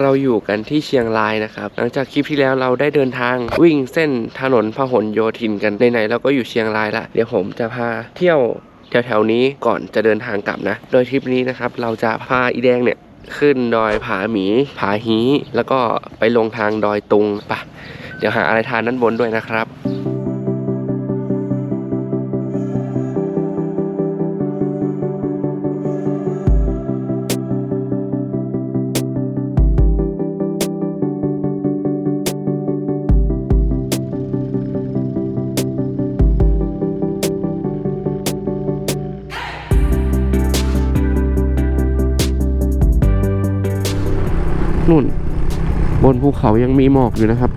เราอยู่กันที่เชียงรายนะครับ หลังจากคลิปที่แล้วเราได้เดินทางวิ่งเส้นถนนพหลโยธินกันไหนๆเราก็อยู่เชียงรายละเดี๋ยวผมจะพาเที่ยวแถวๆนี้ก่อนจะเดินทางกลับนะ โดยทริปนี้นะครับเราจะพาอีแดงเนี่ยขึ้นดอยผาหมี ผาฮีแล้วก็ไปลงทางดอยตุงปะเดี๋ยวหาอะไรทานด้านบนด้วยนะครับ ยังมีหมอกอยู่นะครับ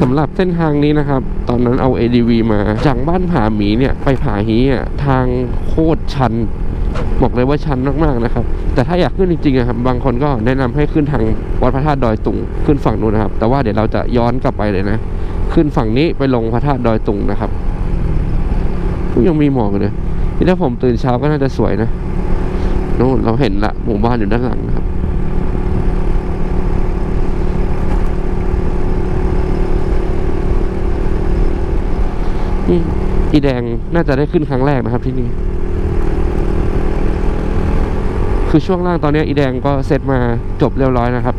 สำหรับเส้นทางนี้นะครับ ตอนนั้นเอา ADV มา จากบ้านผาหมีเนี่ย ไปผาฮีอะทางโคตรชัน บอกเลยว่าชันมากๆนะครับ แต่ถ้าอยากขึ้นจริงๆอะครับ บางคนก็แนะนำให้ขึ้นทางวัดพระธาตุดอยตุงขึ้นฝั่งนู้นนะครับ แต่ว่าเดี๋ยวเราจะย้อนกลับไปเลยนะ ขึ้นฝั่งนี้ไปลงพระธาตุดอยตุงนะครับ ยังมีหมอกอยู่เลย นี่ถ้าผมตื่นเช้าก็น่าจะสวยนะโน่นเราเห็นละหมู่บ้านอยู่ด้านหลังนะครับนี่อีแดงน่าจะได้ขึ้นครั้งแรกนะครับที่นี่ คือช่วงล่างตอนนี้อีแดงก็เสร็จมาจบเรียบร้อยนะครับ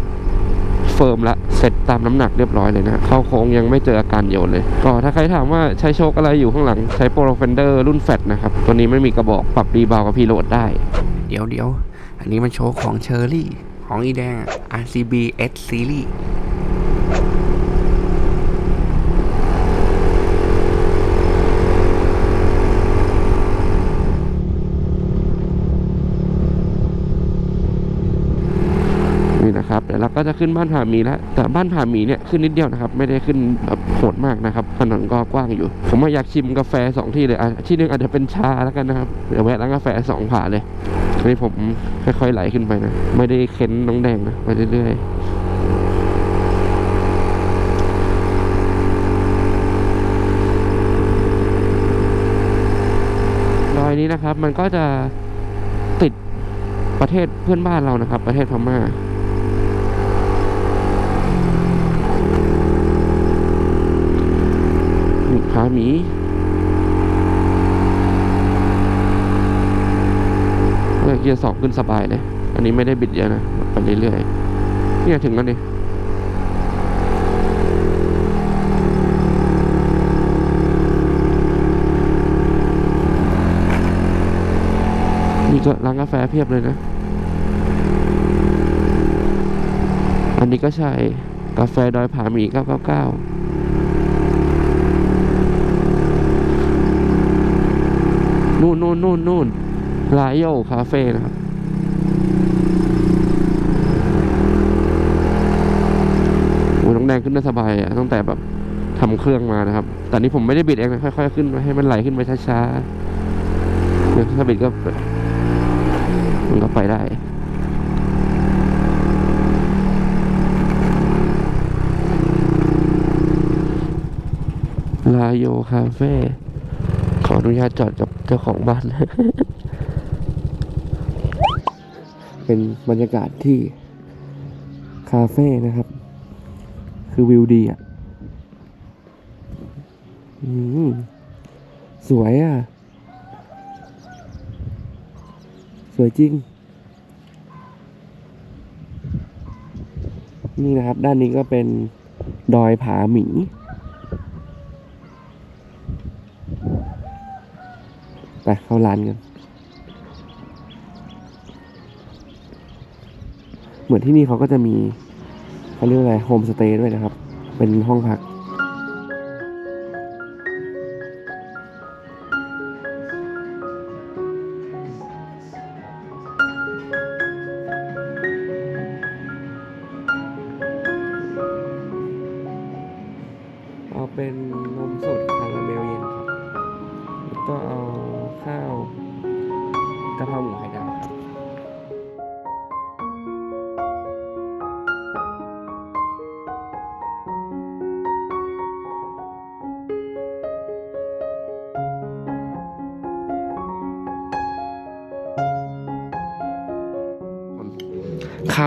เฟิร์มละเสร็จตามน้ำหนักเรียบร้อยเลยนะเข้าโค้งยังไม่เจออาการโยนเลยก็ถ้าใครถามว่าใช้โชคอะไรอยู่ข้างหลังใช้โปรเฟนเดอร์รุ่นแฟตนะครับตัวนี้ไม่มีกระบอกปรับรีบาวกับพีโหลดได้ เดี๋ยวเดี๋ยวอันนี้มันโชคของเชอร์รี่ของอีแดง RCB S Series นี่นะครับเดี๋ยวเรา ก็จะขึ้นบ้านผาหมีแล้ว แต่บ้านผาหมีเนี่ยขึ้นนิดเดียวนะครับ ไม่ได้ขึ้นแบบโหดมากนะครับถนนก็กว้างอยู่ ผมว่าอยากชิมกาแฟสองที่เลยอะที่หนึงอาจจะเป็นชาแล้วกันนะครับเดี๋ยวแวะร้านกาแฟสองผาเลยนนี้ผมค่อยๆไหลขึ้นไปนะ ไม่ได้เค้นน้องแดงนะไปเรื่อยๆดอยนี้นะครับ มันก็จะติดประเทศเพื่อนบ้านเรานะครับ ประเทศพม่า นี่ ผาหมีเมื่อเกียร์สองขึ้นสบายเลย อันนี้ไม่ได้บิดเยอะนะ ไปเรื่อยๆ เนี่ยถึงแล้วนี่นี่ก็ร้านกาแฟเพียบเลยนะ อันนี้ก็ใช่ กาแฟดอยผาหมี 999 นู่นนู่นนู่นนู่นลายโยคาเฟ่นะครับโอ้น้องแดงขึ้นได้สบายอะตั้งแต่แบบทำเครื่องมานะครับ แต่นี้ผมไม่ได้บิดเองนะค่อยๆขึ้นให้มันไหลขึ้นไปช้าๆเดี๋ยวถ้าบิดก็มันก็ไปได้ลาโยคาเฟ่ ออนุญาตจอดกับเจ้าของบ้าน เป็นบรรยากาศที่ คาเฟ่นะครับ คือวิวดีอะอืมสวยอะ สวยจริง นี่นะครับ ด้านนี้ก็เป็นดอยผาหมี ไปเข้าร้านกัน เหมือนที่นี่เขาก็จะมีเขาเรียกว่าอะไรโฮมสเตย์ด้วยนะครับ เป็นห้องพัก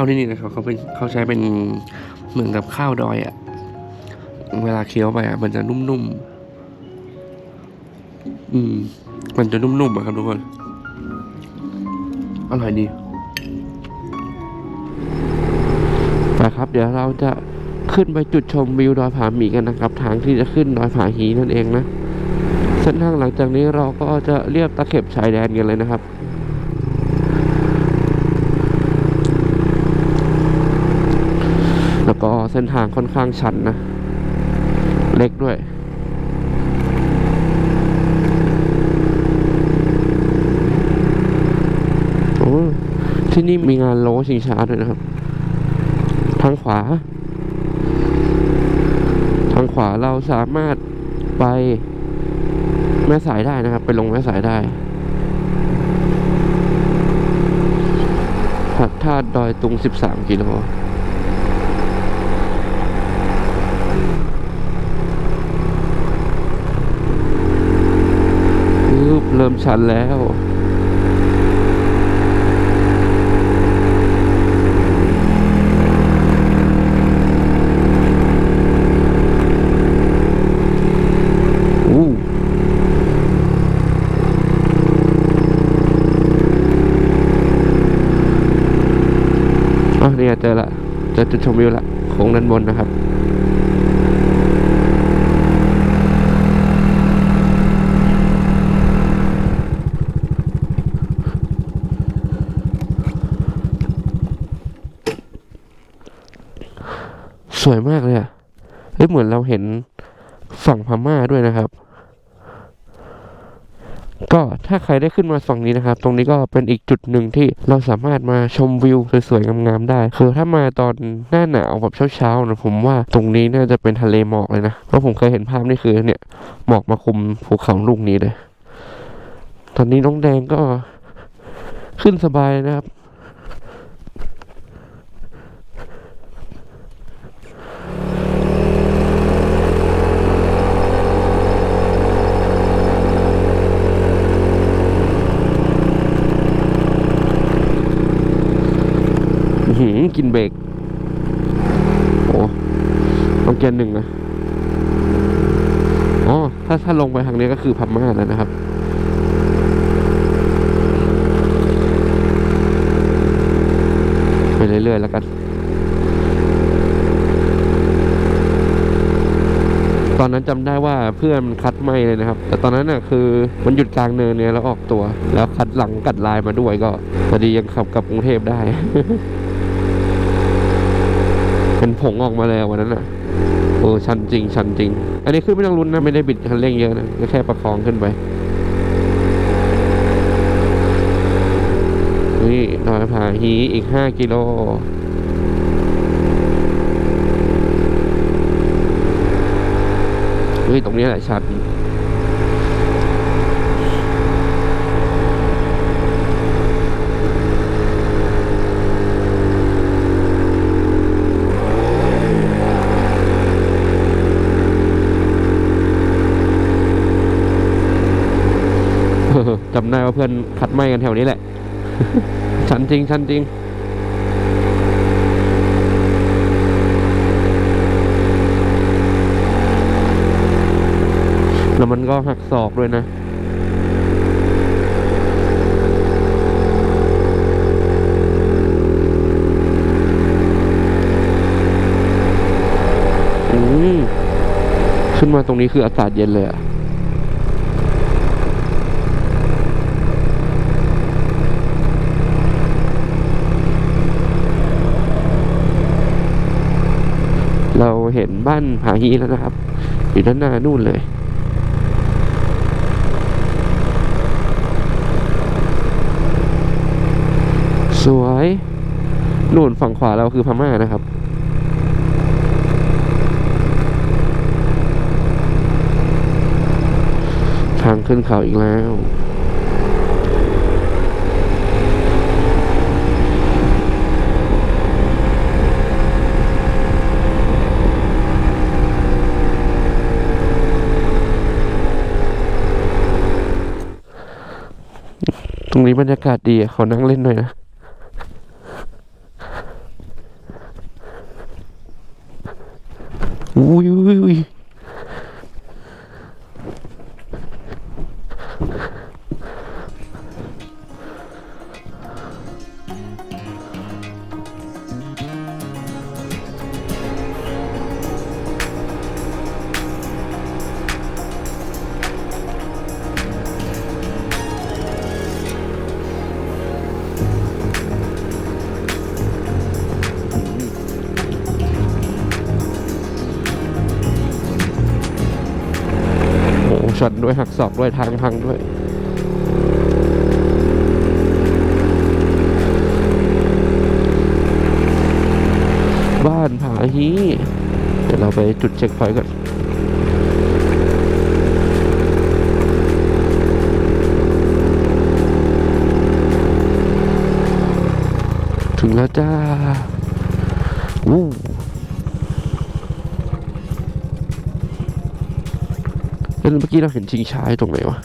ที่นี่นะครับเขาเป็นเขาใช้เป็นเหมือนกับข้าวดอยอะ่ะ เวลาเคี้ยวไปอะ่ะ มันจะนุ่มๆ อืม มันจะนุ่มๆอะครับทุกคน อร่อยดีไปครับ เดี๋ยวเราจะขึ้นไปจุดชมวิวดอยผาหมีกันนะครับ ทางที่จะขึ้นดอยผาฮีนั่นเองนะเส้นทางหลังจากนี้เราก็จะเรียบตะเข็บชายแดนกันเลยนะครับ แล้วก็เส้นทางค่อนข้างชันนะ เล็กด้วยโอ้ที่นี่มีงานโลชิงช้าด้วยนะครับ ทางขวา ทางขวาเราสามารถไปแม่สายได้นะครับ ไปลงแม่สายได้พระธาตุดอยตุง 13 กิโล ปึ๊บเริ่มชันแล้วอู้อ๋อเนี่ยเจอละเจอจุดชมวิวละโค้งด้านบนนะครับ วยมากเลยอะเฮ้ยเหมือนเราเห็นฝั่งพม่าด้วยนะครับ ก็ถ้าใครได้ขึ้นมาฝั่งนี้นะครับ ตรงนี้ก็เป็นอีกจุดหนึ่งที่เราสามารถมาชมวิวสวยๆงามๆได้ คือถ้ามาตอนหน้าหนาวแบบเช้าๆนะผมว่าตรงนี้น่าจะเป็นทะเลหมอกเลยนะ เพราะผมเคยเห็นภาพนี่คือเนี่ยหมอกมาคุมภูเขาลูกนี้เลย ตอนนี้น้องแดงก็ขึ้นสบายเลยนะครับ กินเบรกโอ้ต้องเกียร์หนึ่งนะอ๋อถ้าถ้าลงไปทางนี้ก็คือพม่าแล้วนะครับไปเรื่อยๆแล้วกัน ตอนนั้นจำได้ว่าเพื่อนมันคัดไม่เลยนะครับ แต่ตอนนั้นน่ะคือมันหยุดกลางเนินเนี่ยแล้วออกตัว แล้วคัดหลังกัดลายมาด้วยก็พอดียังขับกลับกรุงเทพได้ งออกมาแล้ววันนั้นอะโอ้ชันจริงชันจริง อันนี้ขึ้นไม่ต้องลุ้นนะ ไม่ได้บิดคันเร่งเยอะนะก็แค่ประคองขึ้นไป นี่ดอยผาฮีอีกห้ากิโลเฮ้ยตรงนี้แหละชัน จำได้ว่าเพื่อนคัดไม้กันแถวนี้แหละ ชันจริงชันจริงแล้วมันก็หักศอกด้วยนะอืมขึ้นมาตรงนี้คืออากาศเย็นเลยอะ เห็นบ้านผาฮีแล้วนะครับ อยู่ด้านหน้านู่นเลย สวยนู่นฝั่งขวาเราคือพม่านะครับทางขึ้นเขาอีกแล้ว รงนี้บรรยากาศดีขอนั่งเล่นหน่อยนะอุ้ยอุ้ย ด้วยหักศอกด้วยทางพังด้วยบ้านผาฮีเดี๋ยวเราไปจุดเช็คพอยต์ก่อนถึงแล้วจ้าวู้แล้ว เมื่อกี้เราเห็นชิงช้าอยู่ตรงไหนวะ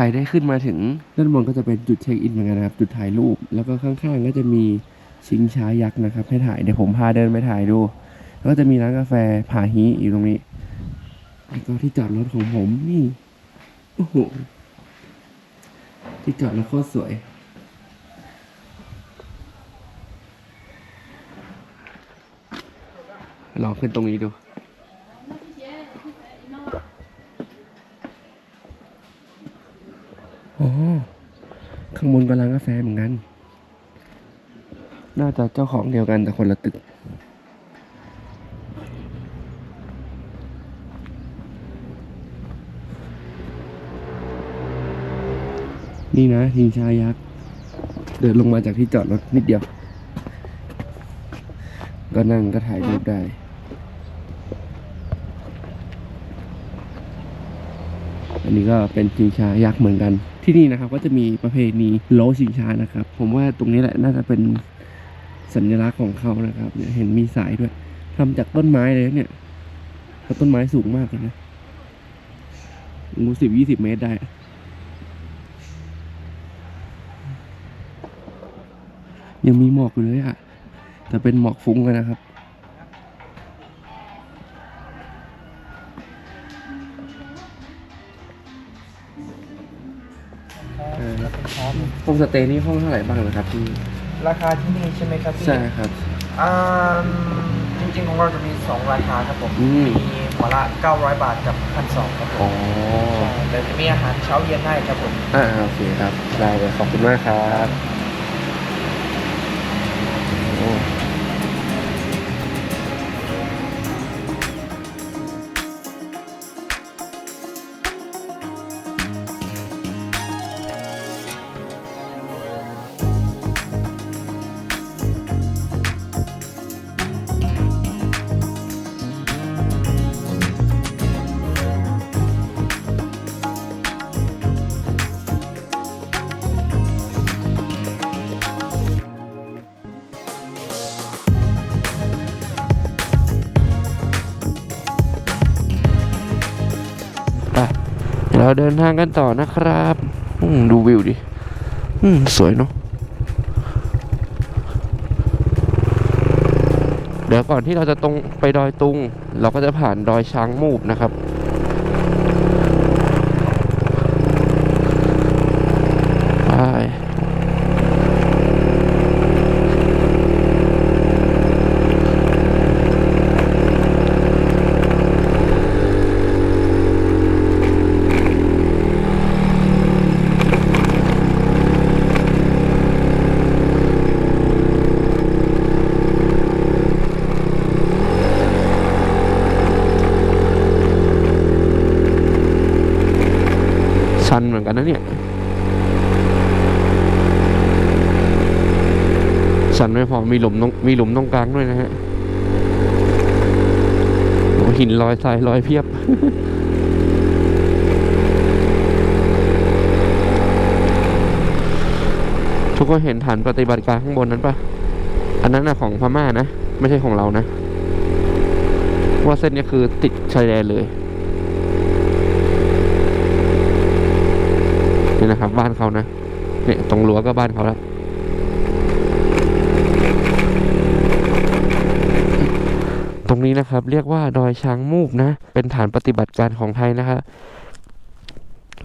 รได้ขึ้นมาถึงด้านบนก็จะเป็นจุดเช็คอินเหมือนกันนะครับ จุดถ่ายรูป แล้วก็ข้างๆ ก็จะมีชิงช้ายักษ์นะครับ ให้ถ่ายเดี๋ยวผมพาเดินไปถ่ายดู แล้วก็จะมีร้านกาแฟผาฮีอยู่ตรงนี้แล้วก็ที่จอดรถของผมนี่โอ้โหที่จอดรถโคตรสวยลองขึ้นตรงนี้ดู อ๋อ ข้างบนก็ร้านกาแฟเหมือนกัน น่าจะเจ้าของเดียวกันแต่คนละตึก นี่นะทิงชายักษ์ เดินลงมาจากที่จอดรถนิดเดียว ก็นั่งก็ถ่ายรูปได้ อันนี้ก็เป็นชิงช้ายักษ์เหมือนกัน ที่นี่นะครับก็จะมีประเพณีโลชิงช้านะครับ ผมว่าตรงนี้แหละน่าจะเป็นสัญลักษณ์ของเขานะครับเนี่ยเห็นมีสายด้วยทำจากต้นไม้เลยเนี่ยแล้วต้นไม้สูงมากเลยนะงูสิบยี่สิบเมตรได้ยังมีหมอกอยู่เลยอะแต่เป็นหมอกฟุ้งกันนะครับ มโฮมสเตย์นี่ห้องเท่าไหร่บ้างนะครับที่ราคาที่นี่ใช่ไหมครับพี่ใช่ครับอ่าจริงๆของเราจะมี 2 ราคาครับผม อืมมีหัวละ 900 บาทกับ 1,200ครับผอ๋อมแต่จะมีอาหารเช้าเย็นให้ครับผม อ่าโอเคครับได้เลยขอบคุณมากครับโอ้ เราเดินทางกันต่อนะครับดูวิวดิสวยเนาะเดี๋ยวก่อนที่เราจะตรงไปดอยตุง เราก็จะผ่านดอยช้างมูบนะครับ กันนะเนี่ยชันไม่พอมีหลุมตรงมีหลุมตรงกลางด้วยนะฮะหินลอยทรายลอยเพียบ ทุกคนเห็นฐานปฏิบัติการข้างบนนั้นปะอันนั้นนะของพม่านะ ไม่ใช่ของเรานะ ว่าเส้นนี้คือติดชายแดนเลย นะครับบ้านเขานะเนี่ยตรงรั้วก็บ้านเขาแล้วตรงนี้นะครับเรียกว่าดอยช้างมูกนะ เป็นฐานปฏิบัติการของไทยนะครับ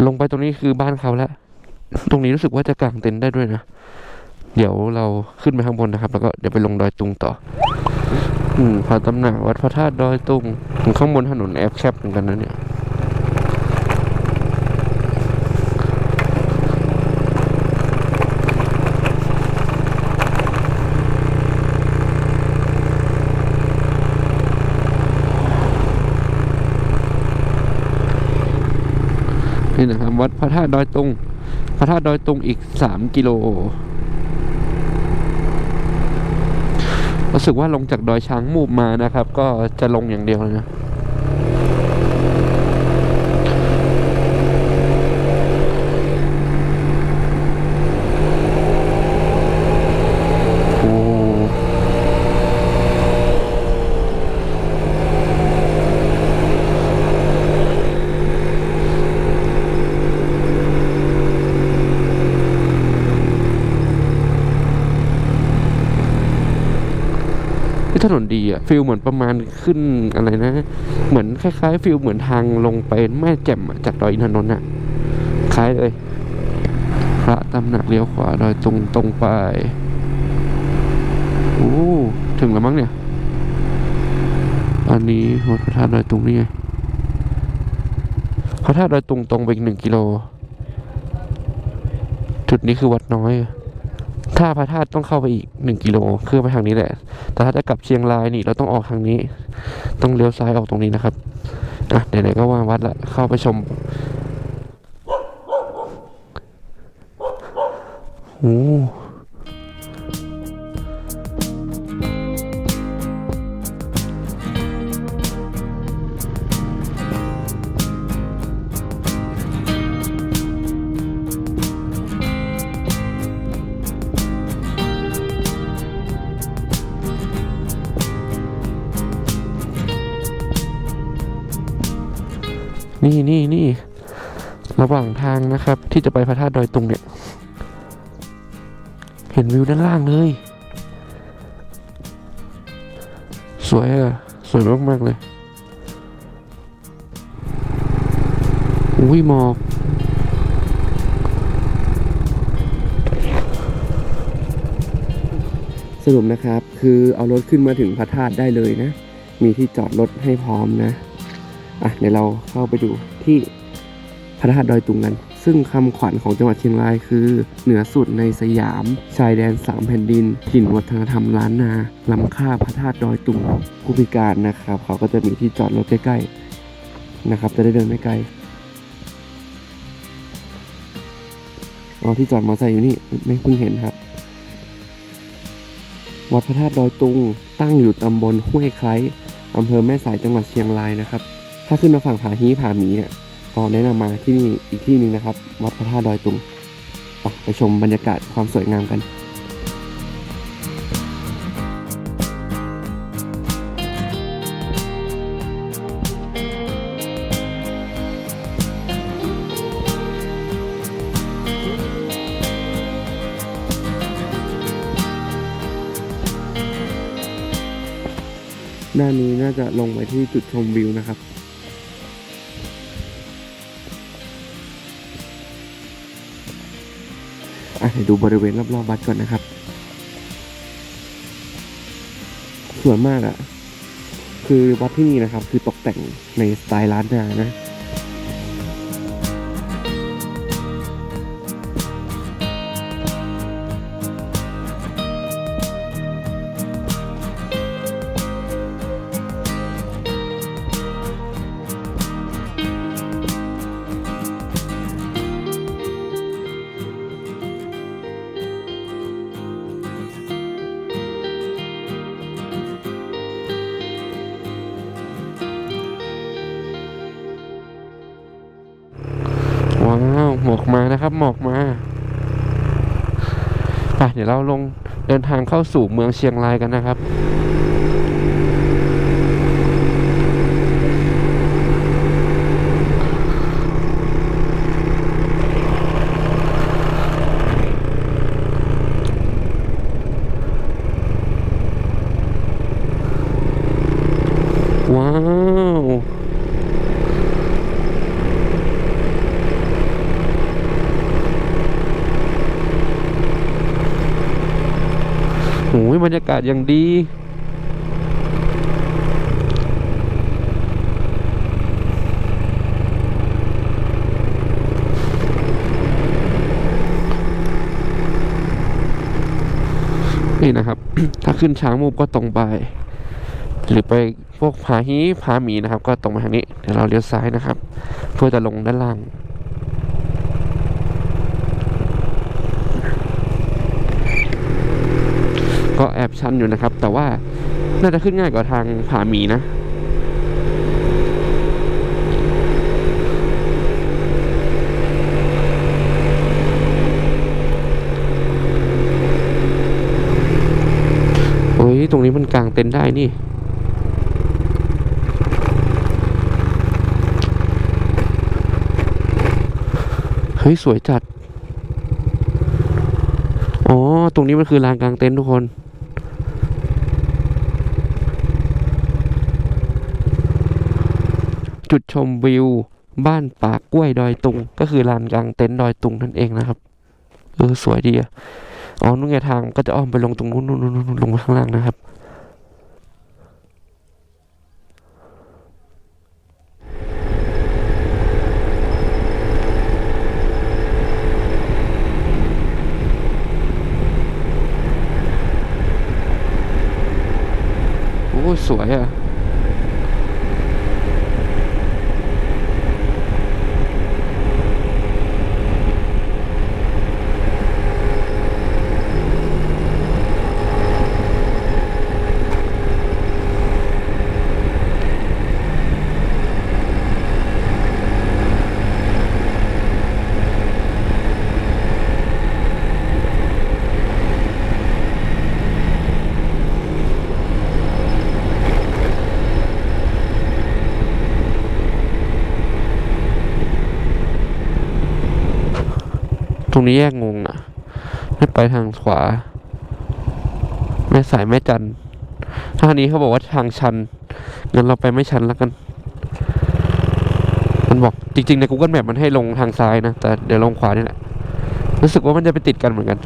ลงไปตรงนี้คือบ้านเขาแล้วตรงนี้รู้สึกว่าจะกางเต็นท์ได้ด้วยนะ เดี๋ยวเราขึ้นไปข้างบนนะครับ แล้วก็เดี๋ยวไปลงดอยตุงต่อ อืมพระตำหนักวัดพระธาตุดอยตุงข้างบนถนนแอบแคบเหมือนกันนะเนี่ย นี่นะครับวัดพระธาตุดอยตุงพระธาตุดอยตุงอีกสามกิโลรู้สึกว่าลงจากดอยช้างมูบมานะครับ ก็จะลงอย่างเดียวเลยนะ โอ้ ที่ถนนดีอะ ฟิลเหมือนประมาณขึ้นอะไรนะ เหมือนคล้ายๆฟิลเหมือนทางลงไปแม่แจ่มจากดอยอินทนนท์อะคล้ายเลย พระตำหนักเลี้ยวขวาดอยตรงตรงไปโอ้ถึงแล้วมั้งเนี่ย อันนี้วัดพระธาตุดอยตุงนี่ไงพระธาตุดอยตุงตรงไปอีกหนึ่งกิโล จุดนี้คือวัดน้อยอะ ถ้าพระธาตุต้องเข้าไปอีกหนึ่งกิโลคือไปทางนี้แหละ แต่ถ้าจะกลับเชียงรายนี่เราต้องออกทางนี้ ต้องเลี้ยวซ้ายออกตรงนี้นะครับอะไหนๆก็ว่าวัดละเข้าไปชมโอ้ นี่นี่นี่ระหว่างทางนะครับ ที่จะไปพระธาตุดอยตุงเนี่ย เห็นวิวด้านล่างเลย สวยอะสวยมาก ๆ เลยอุ้ยหมอกสรุปนะครับ คือเอารถขึ้นมาถึงพระธาตุได้เลยนะ มีที่จอดรถให้พร้อมนะ อะเดี๋ยวเราเข้าไปดูที่พระธาตุดอยตุงกัน ซึ่งคำขวัญของจังหวัดเชียงรายคือ เหนือสุดในสยาม ชายแดนสามแผ่นดิน ถิ่นวัฒนธรรมล้านนา ล้ำค่าพระธาตุดอยตุงผู้พิการนะครับ เขาก็จะมีที่จอดรถใกล้ๆนะครับ จะได้เดินไม่ไกลเอาที่จอดมอเตอร์ไซค์อยู่นี่ไม่เพิ่งเห็นครับ วัดพระธาตุดอยตุงตั้งอยู่ตำบลห้วยไคล้อำเภอแม่สายจังหวัดเชียงรายนะครับ ถ้าขึ้นมาฝั่งผาฮีผาหมีเนี่ยก็แนะนำมาที่นี่อีกที่หนึ่งนะครับ วัดพระธาตุดอยตุงไปไปชมบรรยากาศความสวยงามกันด้านนี้น่าจะลงไปที่จุดชมวิวนะครับ เดี๋ยวดูบริเวณรอบๆวัดก่อนนะครับ ส่วนมากอะ่ะ คือวัดที่นี่นะครับ คือตกแต่งในสไตล์ล้านนานะ ออกมาไปเดี๋ยวเราลงเดินทางเข้าสู่เมืองเชียงรายกันนะครับ ว้าว โอ้ยบรรยาศอย่างดี นี่นะครับ ถ้าขึ้นช้างมูบก็ตรงไป หรือไปพวกผาฮีผาหมีนะครับ ก็ตรงไปทางนี้ เดี๋ยวเราเลี้ยวซ้ายนะครับ เพื่อจะลงด้านล่าง ก็แอบชันอยู่นะครับ แต่ว่าน่าจะขึ้นง่ายกว่าทางผาหมีนะโอ้ยตรงนี้มันกลางเต็นได้นี่เฮ้ย สวยจัด อ๋อ ตรงนี้มันคือลานกลางเต็นท์ทุกคน จุดชมวิว บ้านป่ากล้วยดอยตุง ก็คือลานกลางเต็นท์ดอยตุงนั่นเองนะครับ เออสวยดีอะอ๋อนู่นไงทางก็จะอ้อมไปลงตรงนู้นนู้นนู้นลงข้างล่างนะครับ โอ้ สวยอะ รงนี้แยกงงอะให้ไปทางขวา แม่สายแม่จันทาอันนี้เขาบอกว่าทางชันงั้นเราไปไม่ชันแล้วกัน มันบอกจริงๆใน Google Map มันให้ลงทางซ้ายนะ แต่เดี๋ยวลงขวานี่แหละ รู้สึกว่ามันจะไปติดกันเหมือนกัน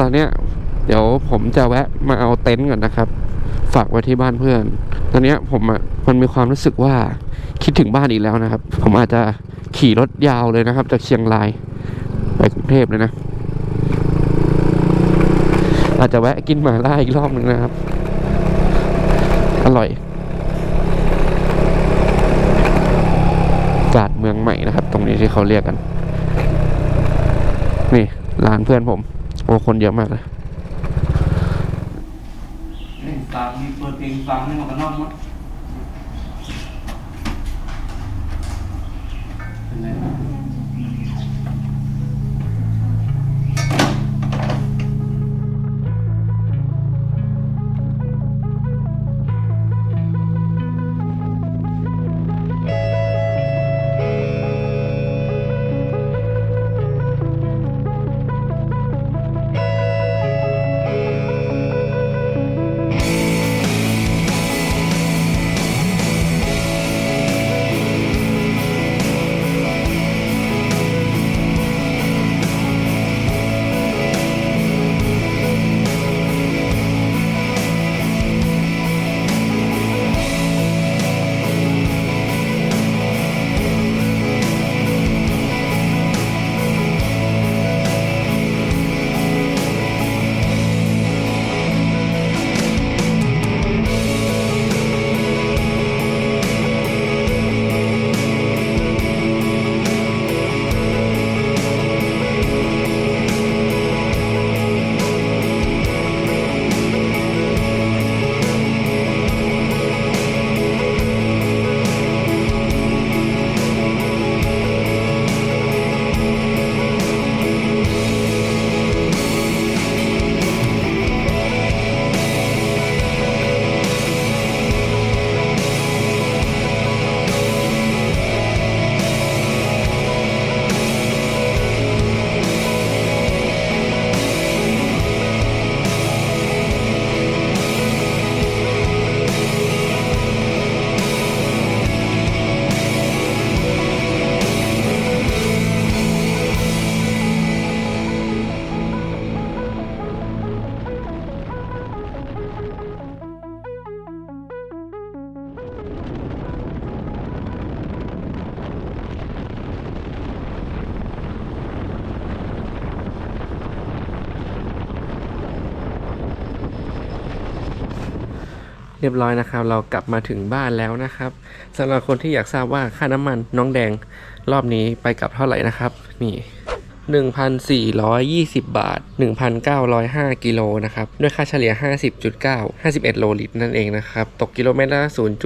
ตอนเนี้ยเดี๋ยวผมจะแวะมาเอาเต็นท์ก่อนนะครับ ฝากไว้ที่บ้านเพื่อน ตอนเนี้ยผมอะมันมีความรู้สึกว่าคิดถึงบ้านอีกแล้วนะครับ ผมอาจจะขี่รถยาวเลยนะครับ จากเชียงรายไปกรุงเทพเลยนะ อาจจะแวะกินหมาล่าอีกรอบหนึ่งนะครับ อร่อยกาดเมืองใหม่นะครับ ตรงนี้ที่เขาเรียกกัน นี่ร้านเพื่อนผม โอ้คนเยอะมากเลยเล่นฟังมีเปิดเพลงฟังให้หมดกันนอกมั้ง รียบร้อยนะครับ เรากลับมาถึงบ้านแล้วนะครับสำหรับคนที่อยากทราบว่าค่าน้ำมันน้องแดงรอบนี้ไปกลับเท่าไหร่นะครับ นี่ 1,420 บาท 1,905 กิโลนะครับ ด้วยค่าเฉลี่ย 50.9 51 โลลิตรนั่นเองนะครับ ตกกิโลเมตรละ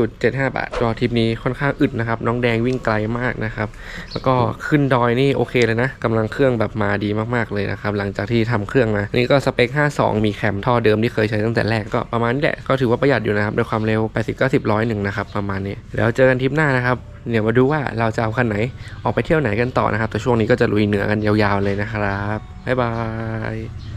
0.75 บาทก็ทริปนี้ค่อนข้างอึดนะครับ น้องแดงวิ่งไกลมากนะครับ แล้วก็ขึ้นดอยนี่โอเคเลยนะกำลังเครื่องแบบมาดีมากๆเลยนะครับ หลังจากที่ทำเครื่องมา นี่ก็สเปค 52 มีแคมท่อเดิมที่เคยใช้ตั้งแต่แรกก็ประมาณนี้แหละ ก็ถือว่าประหยัดอยู่นะครับ ด้วยความเร็ว 80 90ร้อยหนึ่งนะครับ ประมาณนี้ แล้วเจอกันทริปหน้านะครับ เดี๋ยวมาดูว่าเราจะเอาคันไหนออกไปเที่ยวไหนกันต่อนะครับ แต่ช่วงนี้ก็จะลุยเหนือกันยาวๆเลยนะครับ บ๊ายบาย